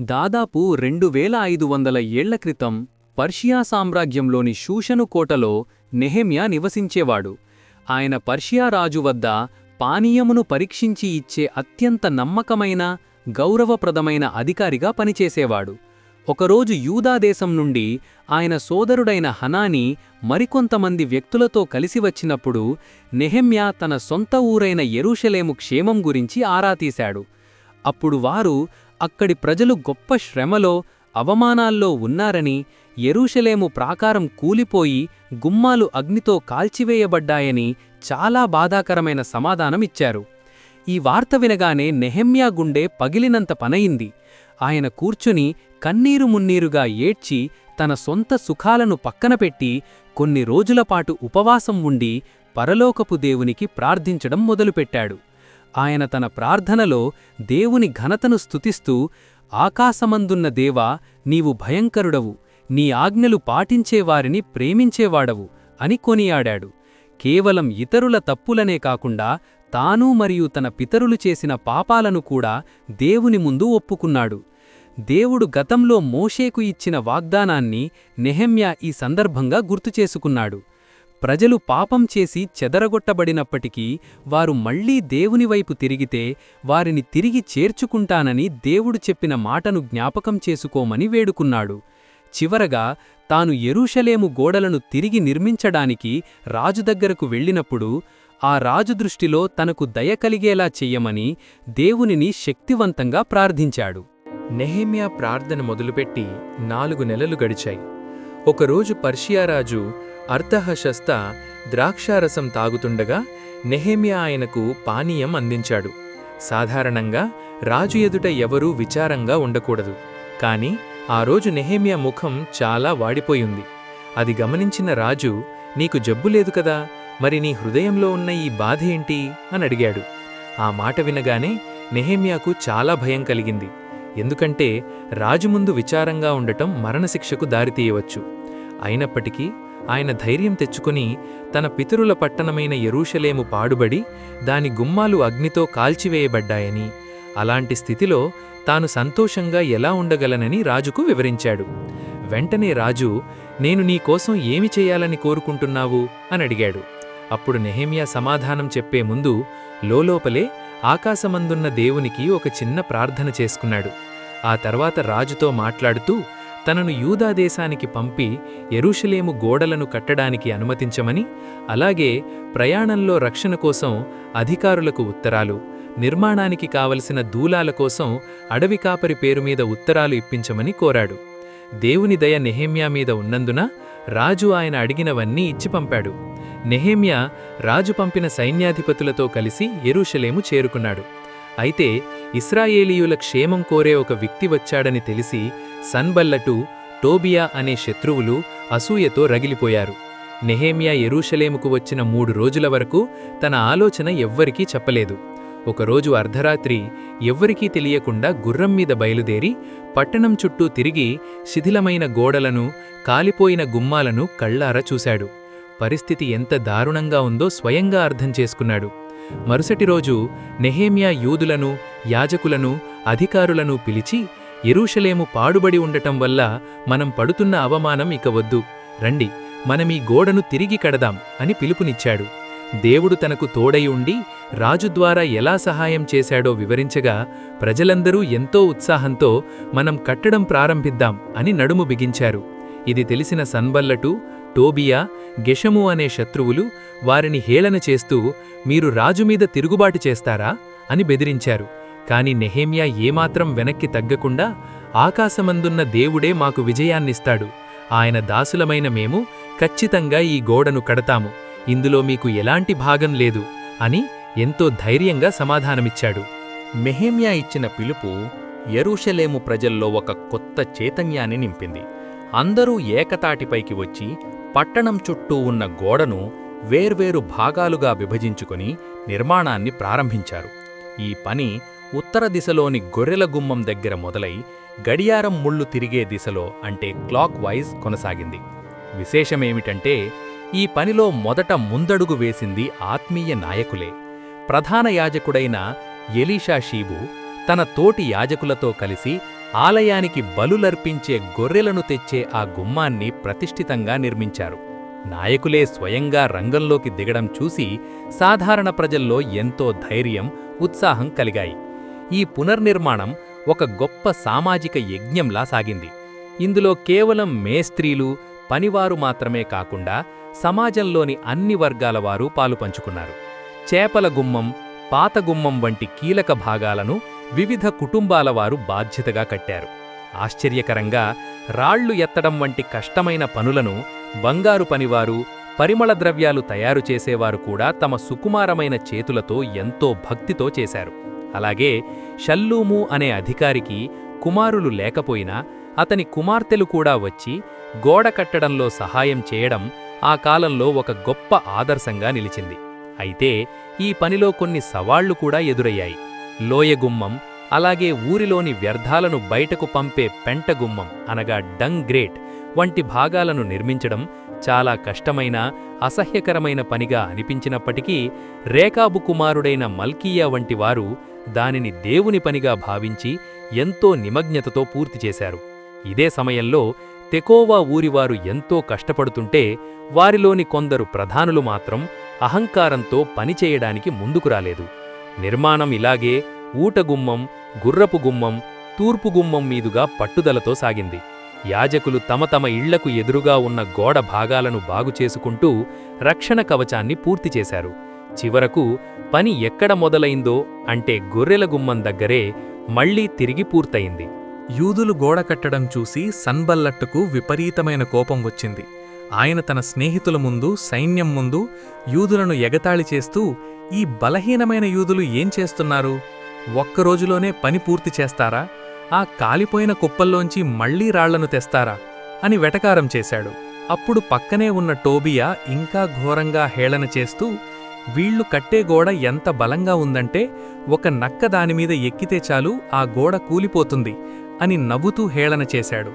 దాదాపు రెండు వేల ఐదు వందల ఏళ్ళ క్రితం పర్షియా సామ్రాజ్యంలోని షూషను కోటలో నెహెమ్యా నివసించేవాడు. ఆయన పర్షియా రాజు వద్ద పానీయమును పరీక్షించి ఇచ్చే అత్యంత నమ్మకమైన గౌరవప్రదమైన అధికారిగా పనిచేసేవాడు. ఒకరోజు యూదాదేశం నుండి ఆయన సోదరుడైన హనాని మరికొంతమంది వ్యక్తులతో కలిసి వచ్చినప్పుడు నెహెమ్యా తన సొంత ఊరైన ఎరూషలేము క్షేమం గురించి ఆరా తీశాడు. అప్పుడు వారు అక్కడి ప్రజలు గొప్ప శ్రమలో అవమానాల్లో ఉన్నారని ఎరూషలేము ప్రాకారం కూలిపోయి గుమ్మాలు అగ్నితో కాల్చివేయబడ్డాయని చాలా బాధాకరమైన సమాధానమిచ్చారు. ఈ వార్త వినగానే నెహెమ్యా గుండె పగిలినంత పనయింది. ఆయన కూర్చుని కన్నీరు మున్నీరుగా ఏడ్చి తన సొంత సుఖాలను పక్కనపెట్టి కొన్ని రోజులపాటు ఉపవాసం ఉండి పరలోకపు దేవునికి ప్రార్థించడం మొదలుపెట్టాడు. ఆయన తన ప్రార్థనలో దేవుని ఘనతను స్తుతిస్తూ ఆకాశమందున్న దేవా నీవు భయంకరుడవు నీ ఆజ్ఞలు పాటించేవారిని ప్రేమించేవాడవు అని కొనియాడాడు. కేవలం ఇతరుల తప్పులనే కాకుండా తాను మరియు తన పితరులు చేసిన పాపాలను కూడా దేవుని ముందు ఒప్పుకున్నాడు. దేవుడు గతంలో మోషేకు ఇచ్చిన వాగ్దానాన్ని నెహెమ్యా ఈ సందర్భంగా గుర్తుచేసుకున్నాడు. ప్రజలు పాపం చేసి చెదరగొట్టబడినప్పటికీ వారు మళ్ళీ దేవునివైపు తిరిగితే వారిని తిరిగి చేర్చుకుంటానని దేవుడు చెప్పిన మాటను జ్ఞాపకం చేసుకోమని వేడుకున్నాడు. చివరగా తాను ఎరూషలేము గోడలను తిరిగి నిర్మించడానికి రాజు దగ్గరకు వెళ్ళినప్పుడు ఆ రాజు దృష్టిలో తనకు దయ కలిగేలా చెయ్యమని దేవునిని శక్తివంతంగా ప్రార్థించాడు. నెహేమియా ప్రార్థన మొదలుపెట్టి నాలుగు నెలలు గడిచాయి. ఒకరోజు పర్షియారాజు అర్ధహశస్త ద్రాక్షారసం తాగుతుండగా నెహేమియా ఆయనకు పానీయం అందించాడు. సాధారణంగా రాజు ఎదుట ఎవరూ విచారంగా ఉండకూడదు. కాని ఆ రోజు నెహేమియా ముఖం చాలా వాడిపోయింది. అది గమనించిన రాజు నీకు జబ్బు లేదు కదా? మరి నీ హృదయంలో ఉన్న ఈ బాధ ఏంటి? అని అడిగాడు. ఆ మాట వినగానే నెహేమియాకు చాలా భయం కలిగింది. ఎందుకంటే రాజు ముందు విచారంగా ఉండటం మరణశిక్షకు దారితీయవచ్చు అయినప్పటికీ ఆయన ధైర్యం తెచ్చుకుని తన పితరుల పట్టణమైన యెరూషలేము పాడుబడి దాని గుమ్మాలు అగ్నితో కాల్చివేయబడ్డాయని అలాంటి స్థితిలో తాను సంతోషంగా ఎలా ఉండగలనని రాజుకు వివరించాడు. వెంటనే రాజు నేను నీకోసం ఏమి చేయాలని కోరుకుంటున్నావు? అని అడిగాడు. అప్పుడు నెహేమియా సమాధానం చెప్పే ముందు లోలోపలే ఆకాశమందున్న దేవునికి ఒక చిన్న ప్రార్థన చేసుకున్నాడు. ఆ తర్వాత రాజుతో మాట్లాడుతూ తనను యూదాదేశానికి పంపి ఎరుషలేము గోడలను కట్టడానికి అనుమతించమని అలాగే ప్రయాణంలో రక్షణ కోసం అధికారులకు ఉత్తరాలు నిర్మాణానికి కావలసిన దూలాల కోసం అడవి కాపరి పేరు మీద ఉత్తరాలు ఇప్పించమని కోరాడు. దేవుని దయ నెహేమ్యా మీద ఉన్నందున రాజు ఆయన అడిగినవన్నీ ఇచ్చి పంపాడు. నెహేమ్యా రాజు పంపిన సైన్యాధిపతులతో కలిసి ఎరుషలేము చేరుకున్నాడు. అయితే ఇస్రాయేలీయుల క్షేమం కోరే ఒక వ్యక్తి వచ్చాడని తెలిసి సన్బల్లటు టోబియా అనే శత్రువులు అసూయతో రగిలిపోయారు. నెహేమియా ఎరూషలేముకు వచ్చిన మూడు రోజుల వరకు తన ఆలోచన ఎవ్వరికీ చెప్పలేదు. ఒకరోజు అర్ధరాత్రి ఎవ్వరికీ తెలియకుండా గుర్రం మీద బయలుదేరి పట్టణం చుట్టూ తిరిగి శిథిలమైన గోడలను కాలిపోయిన గుమ్మాలను కళ్ళారా చూశాడు. పరిస్థితి ఎంత దారుణంగా ఉందో స్వయంగా అర్థం చేసుకున్నాడు. మరుసటి రోజు నెహేమియా యూదులను యాజకులను అధికారులను పిలిచి ఎరూషలేము పాడుబడి ఉండటం వల్ల మనం పడుతున్న అవమానం ఇక వద్దు. రండి మనమీ గోడను తిరిగి కడదాం అని పిలుపునిచ్చాడు. దేవుడు తనకు తోడై ఉండి రాజు ద్వారా ఎలా సహాయం చేశాడో వివరించగా ప్రజలందరూ ఎంతో ఉత్సాహంతో మనం కట్టడం ప్రారంభిద్దాం అని నడుము బిగించారు. ఇది తెలిసిన సన్బల్లటు టోబియా గెషము అనే శత్రువులు వారిని హేళన చేస్తూ మీరు రాజుమీద తిరుగుబాటు చేస్తారా? అని బెదిరించారు. కాని నెహేమియా ఏమాత్రం వెనక్కి తగ్గకుండా ఆకాశమందున్న దేవుడే మాకు విజయాన్నిస్తాడు. ఆయన దాసులమైన మేము ఖచ్చితంగా ఈ గోడను కడతాము. ఇందులో మీకు ఎలాంటి భాగం లేదు అని ఎంతో ధైర్యంగా సమాధానమిచ్చాడు. మెహేమ్యా ఇచ్చిన పిలుపు యెరూషలేము ప్రజల్లో ఒక కొత్త చైతన్యాన్ని నింపింది. అందరూ ఏకతాటిపైకి వచ్చి పట్టణం చుట్టూ ఉన్న గోడను వేర్వేరు భాగాలుగా విభజించుకుని నిర్మాణాన్ని ప్రారంభించారు. ఈ పని ఉత్తర దిశలోని గొర్రెల గుమ్మం దగ్గర మొదలై గడియారం ముళ్ళు తిరిగే దిశలో అంటే క్లాక్ వైజ్ కొనసాగింది. విశేషమేమిటంటే ఈ పనిలో మొదట ముందడుగు వేసింది ఆత్మీయ నాయకులే. ప్రధాన యాజకుడైన ఎలీషా షీబు తన తోటి యాజకులతో కలిసి ఆలయానికి బలులర్పించే గొర్రెలను తెచ్చే ఆ గుమ్మాన్ని ప్రతిష్ఠితంగా నిర్మించారు. నాయకులే స్వయంగా రంగంలోకి దిగడం చూసి సాధారణ ప్రజల్లో ఎంతో ధైర్యం ఉత్సాహం కలిగాయి. ఈ పునర్నిర్మాణం ఒక గొప్ప సామాజిక యజ్ఞంలా సాగింది. ఇందులో కేవలం మేస్త్రీలు పనివారు మాత్రమే కాకుండా సమాజంలోని అన్ని వర్గాల వారు పాలుపంచుకున్నారు చేపల గుమ్మం పాత గుమ్మం వంటి కీలక భాగాలను వివిధ కుటుంబాల వారు బాధ్యతగా కట్టారు. ఆశ్చర్యకరంగా రాళ్ళు ఎత్తడం వంటి కష్టమైన పనులను బంగారు పనివారు పరిమళ ద్రవ్యాలు తయారు చేసేవారు కూడా తమ సుకుమారమైన చేతులతో ఎంతో భక్తితో చేశారు. అలాగే షల్లూము అనే అధికారికి కుమారులు లేకపోయినా అతని కుమార్తెలు కూడా వచ్చి గోడ కట్టడంలో సహాయం చేయడం ఆ కాలంలో ఒక గొప్ప ఆదర్శంగా నిలిచింది. అయితే ఈ పనిలో కొన్ని సవాళ్ళు కూడా ఎదురయ్యాయి. లోయగుమ్మం అలాగే ఊరిలోని వ్యర్థాలను బయటకు పంపే పెంటగుమ్మం అనగా డంగ్ గ్రేట్ వంటి భాగాలను నిర్మించడం చాలా కష్టమైన అసహ్యకరమైన పనిగా అనిపించినప్పటికీ రేఖాబు కుమారుడైన మల్కీయా వంటి వారు దానిని దేవుని పనిగా భావించి ఎంతో నిమగ్నతతో పూర్తి చేశారు. ఇదే సమయంలో తెకోవా ఊరివారు ఎంతో కష్టపడుతుంటే వారిలోని కొందరు ప్రధానులు మాత్రం అహంకారంతో పనిచేయడానికి ముందుకు రాలేదు. నిర్మాణం ఇలాగే ఊటగుమ్మం గుర్రపు గుమ్మం తూర్పు గుమ్మం మీదుగా పట్టుదలతో సాగింది. యాజకులు తమ తమ ఇళ్ళకు ఎదురుగా ఉన్న గోడ భాగాలను బాగుచేసుకుంటూ రక్షణ కవచాన్ని పూర్తి చేశారు. చివరకు పని ఎక్కడ మొదలైందో అంటే గొర్రెల గుమ్మం దగ్గరే మళ్ళీ తిరిగి పూర్తయింది. యూదులు గోడ కట్టడం చూసి సన్బల్లట్టుకు విపరీతమైన కోపం వచ్చింది. ఆయన తన స్నేహితుల ముందు సైన్యం ముందు యూదులను ఎగతాళి చేస్తూ ఈ బలహీనమైన యూదులు ఏం చేస్తున్నారు? ఒక్కరోజులోనే పని పూర్తి చేస్తారా? ఆ కాలిపోయిన కుప్పల్లోంచి మళ్ళీ రాళ్ళను తెస్తారా? అని వెటకారం చేశాడు. అప్పుడు పక్కనే ఉన్న టోబియా ఇంకా ఘోరంగా హేళన చేస్తూ వీళ్ళు కట్టే గోడ ఎంత బలంగా ఉందంటే ఒక నక్క దానిమీద ఎక్కితే చాలు ఆ గోడ కూలిపోతుంది అని నవ్వుతూ హేళన చేశాడు.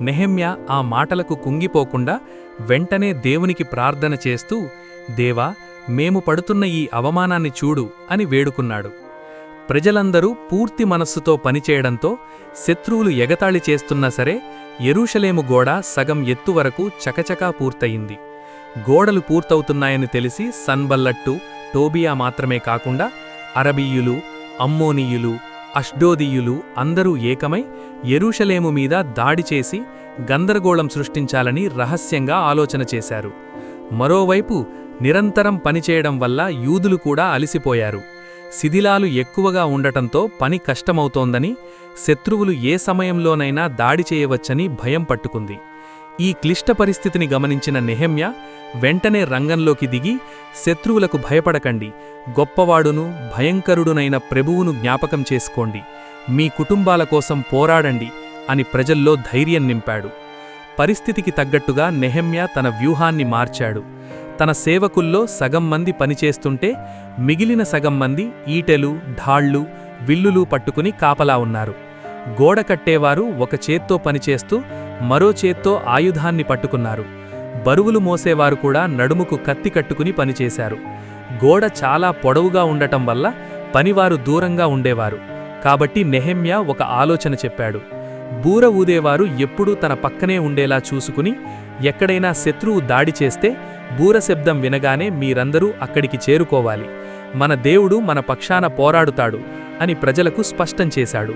నెహెమ్యా ఆ మాటలకు కుంగిపోకుండా వెంటనే దేవునికి ప్రార్థన చేస్తూ దేవా మేము పడుతున్న ఈ అవమానాన్ని చూడు అని వేడుకున్నాడు. ప్రజలందరూ పూర్తి మనస్సుతో పనిచేయడంతో శత్రువులు ఎగతాళి చేస్తున్నా సరే ఎరూషలేము గోడ సగం ఎత్తు వరకు చకచకా పూర్తయింది. గోడలు పూర్తవుతున్నాయని తెలిసి సన్బల్లట్టు టోబియా మాత్రమే కాకుండా అరబీయులు అమ్మోనీయులు అష్డోదీయులు అందరూ ఏకమై ఎరూషలేము మీద దాడి చేసి గందరగోళం సృష్టించాలని రహస్యంగా ఆలోచన చేశారు. మరోవైపు నిరంతరం పనిచేయడం వల్ల యూదులు కూడా అలిసిపోయారు. శిథిలాలు ఎక్కువగా ఉండటంతో పని కష్టమవుతోందని శత్రువులు ఏ సమయంలోనైనా దాడి చేయవచ్చని భయం పట్టుకుంది. ఈ క్లిష్ట పరిస్థితిని గమనించిన నెహెమ్య వెంటనే రంగంలోకి దిగి శత్రువులకు భయపడకండి గొప్పవాడును భయంకరుడునైన ప్రభువును జ్ఞాపకం చేసుకోండి మీ కుటుంబాల కోసం పోరాడండి అని ప్రజల్లో ధైర్యం నింపాడు. పరిస్థితికి తగ్గట్టుగా నెహమ్య తన వ్యూహాన్ని మార్చాడు. తన సేవకుల్లో సగం మంది పనిచేస్తుంటే మిగిలిన సగం మంది ఈటెలు ఢాళ్ళు విల్లులు పట్టుకుని కాపలా ఉన్నారు. గోడ కట్టేవారు ఒక చేత్తో పనిచేస్తూ మరో చేత్తో ఆయుధాన్ని పట్టుకున్నారు. బరువులు మోసేవారు కూడా నడుముకు కత్తి కట్టుకుని పనిచేశారు. గోడ చాలా పొడవుగా ఉండటం వల్ల పనివారు దూరంగా ఉండేవారు. కాబట్టి నెహెమ్యా ఒక ఆలోచన చెప్పాడు. బూర ఊదేవారు ఎప్పుడూ తన పక్కనే ఉండేలా చూసుకుని ఎక్కడైనా శత్రువు దాడి చేస్తే బూరశబ్దం వినగానే మీరందరూ అక్కడికి చేరుకోవాలి. మన దేవుడు మన పక్షాన పోరాడుతాడు అని ప్రజలకు స్పష్టం చేశాడు.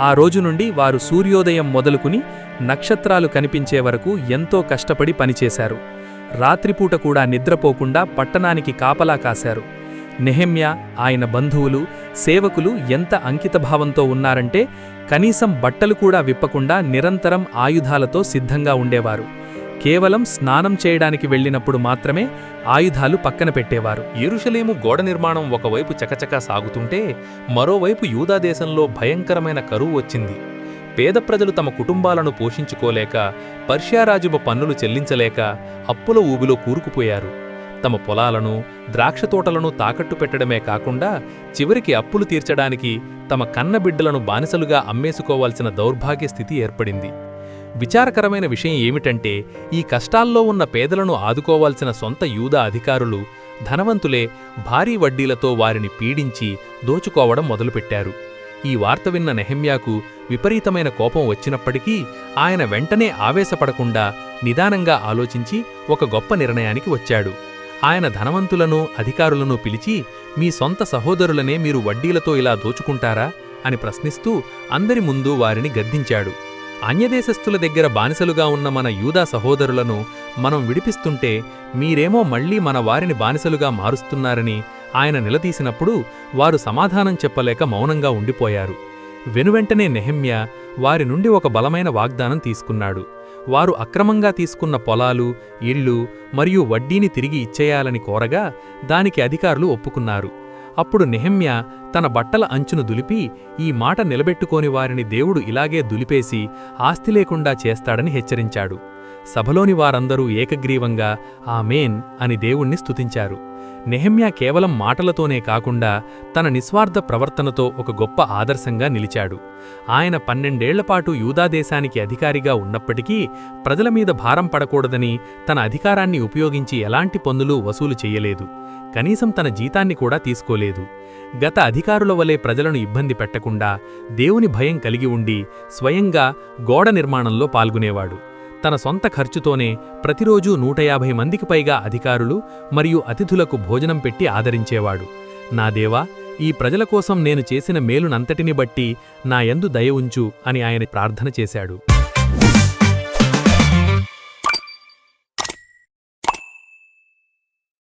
ఆ రోజు నుండి వారు సూర్యోదయం మొదలుకుని నక్షత్రాలు కనిపించే వరకు ఎంతో కష్టపడి పనిచేశారు. రాత్రిపూట కూడా నిద్రపోకుండా పట్టణానికి కాపలా కాశారు. నెహెమ్య ఆయన బంధువులు సేవకులు ఎంత అంకితభావంతో ఉన్నారంటే కనీసం బట్టలు కూడా విప్పకుండా నిరంతరం ఆయుధాలతో సిద్ధంగా ఉండేవారు. కేవలం స్నానం చేయడానికి వెళ్ళినప్పుడు మాత్రమే ఆయుధాలు పక్కన పెట్టేవారు. ఎరుషలేము గోడ నిర్మాణం ఒకవైపు చకచకా సాగుతుంటే మరోవైపు యూదాదేశంలో భయంకరమైన కరువు వచ్చింది. పేద ప్రజలు తమ కుటుంబాలను పోషించుకోలేక పర్షియారాజుమ పన్నులు చెల్లించలేక అప్పుల ఊబిలో కూరుకుపోయారు. తమ పొలాలను ద్రాక్ష తోటలను తాకట్టు పెట్టడమే కాకుండా చివరికి అప్పులు తీర్చడానికి తమ కన్నబిడ్డలను బానిసలుగా అమ్మేసుకోవాల్సిన దౌర్భాగ్య స్థితి ఏర్పడింది. విచారకరమైన విషయం ఏమిటంటే ఈ కష్టాల్లో ఉన్న పేదలను ఆదుకోవాల్సిన సొంత యూదా అధికారులు ధనవంతులే భారీ వడ్డీలతో వారిని పీడించి దోచుకోవడం మొదలుపెట్టారు. ఈ వార్త విన్న నెహమ్యాకు విపరీతమైన కోపం వచ్చినప్పటికీ ఆయన వెంటనే ఆవేశపడకుండా నిదానంగా ఆలోచించి ఒక గొప్ప నిర్ణయానికి వచ్చాడు. ఆయన ధనవంతులను అధికారులను పిలిచి మీ సొంత సహోదరులనే మీరు వడ్డీలతో ఇలా దోచుకుంటారా? అని ప్రశ్నిస్తూ అందరి ముందు వారిని గద్దించాడు. అన్యదేశస్థుల దగ్గర బానిసలుగా ఉన్న మన యూదా సహోదరులను మనం విడిపిస్తుంటే మీరేమో మళ్ళీ మన వారిని బానిసలుగా మారుస్తున్నారని ఆయన నిలదీసినప్పుడు వారు సమాధానం చెప్పలేక మౌనంగా ఉండిపోయారు. వెనువెంటనే నెహెమ్య వారి నుండి ఒక బలమైన వాగ్దానం తీసుకున్నాడు. వారు అక్రమంగా తీసుకున్న పొలాలు ఇళ్ళు మరియు వడ్డీని తిరిగి ఇచ్చేయాలని కోరగా దానికి అధికారులు ఒప్పుకున్నారు. అప్పుడు నెహెమ్య తన బట్టల అంచును దులిపి ఈ మాట నిలబెట్టుకోని వారిని దేవుడు ఇలాగే దులిపేసి ఆస్తి లేకుండా చేస్తాడని హెచ్చరించాడు. సభలోని వారందరూ ఏకగ్రీవంగా ఆమేన్ అని దేవుణ్ణి స్తుతించారు. నెహమ్యా కేవలం మాటలతోనే కాకుండా తన నిస్వార్థ ప్రవర్తనతో ఒక గొప్ప ఆదర్శంగా నిలిచాడు. ఆయన పన్నెండేళ్ళపాటు యూదాదేశానికి అధికారిగా ఉన్నప్పటికీ ప్రజల మీద భారం పడకూడదని తన అధికారాన్ని ఉపయోగించి ఎలాంటి పన్నులు వసూలు చెయ్యలేదు కనీసం తన జీతాన్ని కూడా తీసుకోలేదు. గత అధికారుల వలె ప్రజలను ఇబ్బంది పెట్టకుండా దేవుని భయం కలిగి ఉండి స్వయంగా గోడ నిర్మాణంలో పాల్గొనేవాడు. తన సొంత ఖర్చుతోనే ప్రతిరోజూ నూట యాభై మందికి పైగా అధికారులు మరియు అతిథులకు భోజనం పెట్టి ఆదరించేవాడు. నా దేవా ఈ ప్రజల కోసం నేను చేసిన మేలునంతటిని బట్టి నా యందు దయ ఉంచు అని ఆయన ప్రార్థన చేశాడు.